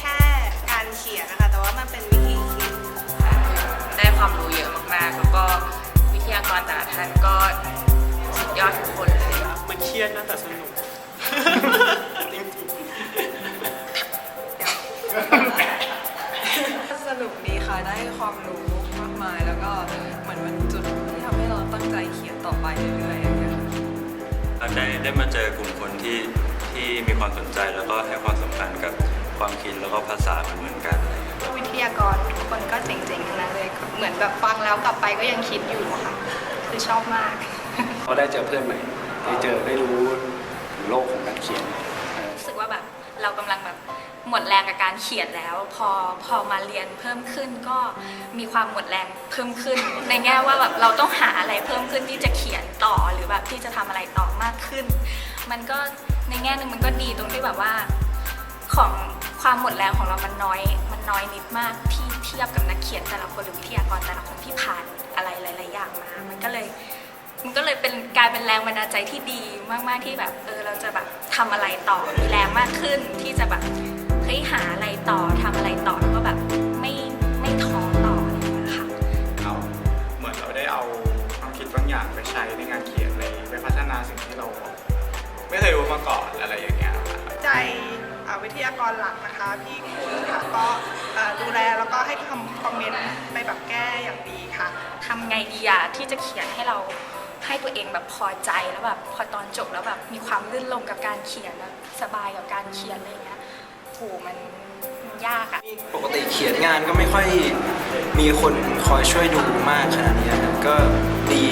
แค่การเขียนนะคะ แต่ว่ามันเป็นวิธีคิดได้ความรู้เยอะมากๆ แล้วก็วิทยากรแต่ละท่านก็สุดยอดทุกคนเลย มันเครียดนะแต่สนุก จริงสนุกดีค่ะ ได้ความรู้มากมาย แล้วก็เหมือนเป็นจุดที่ทำให้เราตั้งใจเขียนต่อไปเรื่อยๆอย่างเงี้ยค่ะเราได้ได้มาเจอกลุ่มคนที่ ที่มีความสนใจแล้วก็ให้ความสำคัญกับความคิดแล้วก็ภาษาเหมือนๆกันอะไรอย่างเงี้ยวิทยากรทุกคนก็เจ๋งๆทั้งนั้นเลยเหมือนแบบฟังแล้วกลับไปก็ยังคิดอยู่อะค่ะ คือชอบมากเขาได้เจอเพื่อนใหม่ได้เจอได้รู้ถึงโลกของการเขียนเออรู้สึกว่าแบบเรากำลังแบบหมดแรงกับการเขียนแล้ว พอพอมาเรียนเพิ่มขึ้นก็มีความหมดแรงเพิ่มขึ้น ในแง่ว่าแบบเราต้องหาอะไรเพิ่มขึ้นที่จะเขียนต่อหรือแบบที่จะทำอะไรต่อ มากขึ้น มันก็ในแง่หนึ่งมันก็ดีตรงที่แบบว่าของความหมดแรงของเรามันน้อย มันน้อยนิดมากที่เทียบกับนักเขียนแต่ละคนหรือวิทยากรแต่ละคนที่ผ่านอะไรหลาย ๆ อย่างมา มันก็เลยมันก็เลยเป็นกลายเป็นแรงบันดาลใจที่ดีมาก ๆ ที่แบบเออเราจะแบบทำอะไรต่อมีแรงมากขึ้นที่จะแบบเฮ้ยหาอะไรต่อทำอะไรต่อแล้วก็แบบไม่ไม่ท้อต่ออะไรอย่างเงี้ยค่ะเราเหมือนเราได้เอาความคิดบางอย่างไปใช้ในงานเขียน ไปพัฒนาสิ่งที่เรา ไม่เคยรู้มาก่อนอะไรอย่างเงี้ยครับใจเอ่อวิทยากรหลักนะคะ พี่คุณค่ะก็เอ่อดูแลแล้วก็ให้คำคอมเมนต์ไปแบบแก้อย่างดีค่ะ ทำไงดีอะที่จะเขียนให้เราให้ตัวเองแบบพอใจแล้วแบบพอตอนจบแล้วแบบมีความลื่นลงกับการเขียนแบบสบายกับการเขียนอะไรเงี้ยโหมันมันยากอะ ปกติเขียนงานก็ไม่ค่อยมีคนคอยช่วยดูมากขนาดนี้ครับก็ดี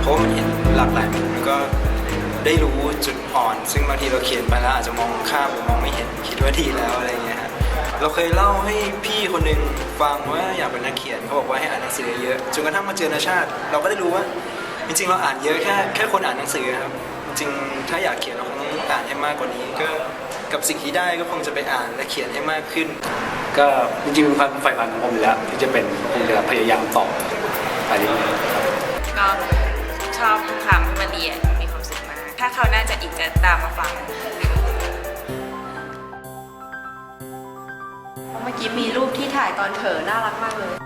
เพราะมันเห็นหลากหลายมุมก็ได้รู้จุดอ่อน ซึ่งบางทีเราเขียนไปแล้วอาจจะมองข้ามหรือมองไม่เห็นคิดว่าดีแล้วอะไรเงี้ยฮะเราเคยเล่าให้พี่คนหนึ่งฟังว่าอยากเป็นนักเขียนเขาบอกว่าให้อ่านหนังสือเยอะจนกระทั่งมาเจอนาชาติ เราก็ได้รู้ว่า จริงๆ เราอ่านเยอะแค่แค่คนอ่านหนังสือครับจริงถ้าอยากเขียนเราคงต้องอ่านให้มากกว่านี้ก็กับสิ่งที่ได้ก็คงจะไปอ่านและเขียนให้มากขึ้น ก็จริงๆเป็นความใฝ่ฝันของผมอยู่แล้วที่จะเป็นคงจะพยายามต่อไปเรื่อยๆ ชอบทุกครั้งที่มาเรียนมีความสุขมาก ถ้าเขาวหน่าจะอีกจะตามมาฟัง เมื่อกี้มีรูปที่ถ่ายตอนเผลอน่ารักมากเลย